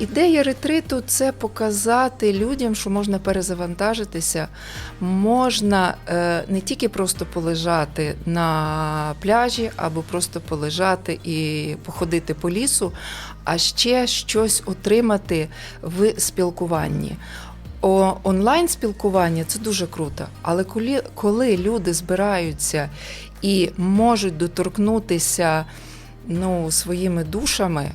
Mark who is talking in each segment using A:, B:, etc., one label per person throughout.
A: Ідея ретриту це показати людям, що можна перезавантажитися, можна е, не тільки просто полежати на пляжі або просто полежати і походити по лісу, а ще щось отримати в спілкуванні. Онлайн спілкування це дуже круто, але коли, коли люди збираються і можуть доторкнутися ну, своїми душами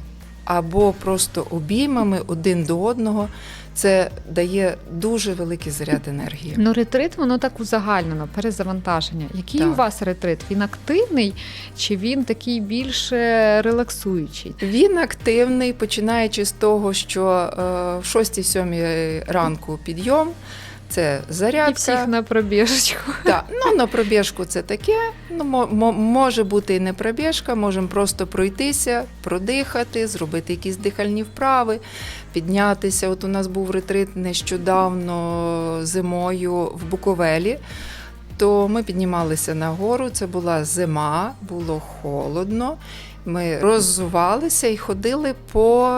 A: або просто обіймами один до одного, це дає дуже великий заряд енергії.
B: Ну, ретрит, воно так узагальнено, перезавантаження. Який
A: Так.
B: у вас ретрит? Він активний чи він такий більше релаксуючий?
A: Він активний, починаючи з того, що е, в 6-7 ранку підйом, це
B: І
A: зарядка.
B: всіх на пробіжечку.
A: Так, ну на пробіжку це таке. Ну, мо- мо- може бути і не пробіжка, можемо просто пройтися, продихати, зробити якісь дихальні вправи, піднятися. От у нас був ретрит нещодавно зимою в Буковелі. То ми піднімалися на гору, це була зима, було холодно. Ми роззувалися і ходили по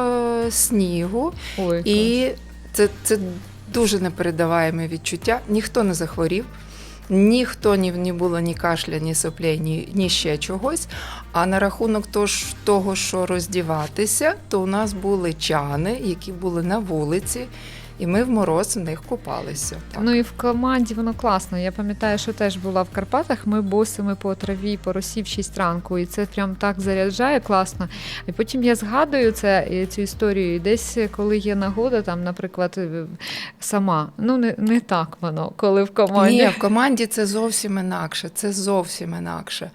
A: снігу.
B: Ой,
A: І це, це дуже непередаваєме відчуття. Ніхто не захворів, ніхто ні, ні було ні кашля, ні соплей, ні, ні ще чогось. А на рахунок того, що роздіватися, то у нас були чани, які були на вулиці, і ми в мороз в них купалися. Так.
B: Ну і в команді воно класно. Я пам'ятаю, що теж була в Карпатах. Ми босими по траві, по росі в 6 ранку, і це прям так заряджає класно. І потім я згадую це цю історію. І десь, коли є нагода, там, наприклад, е, сама. Ну не, не так воно, коли в команді.
A: Ні, в команді це зовсім інакше. Це зовсім інакше.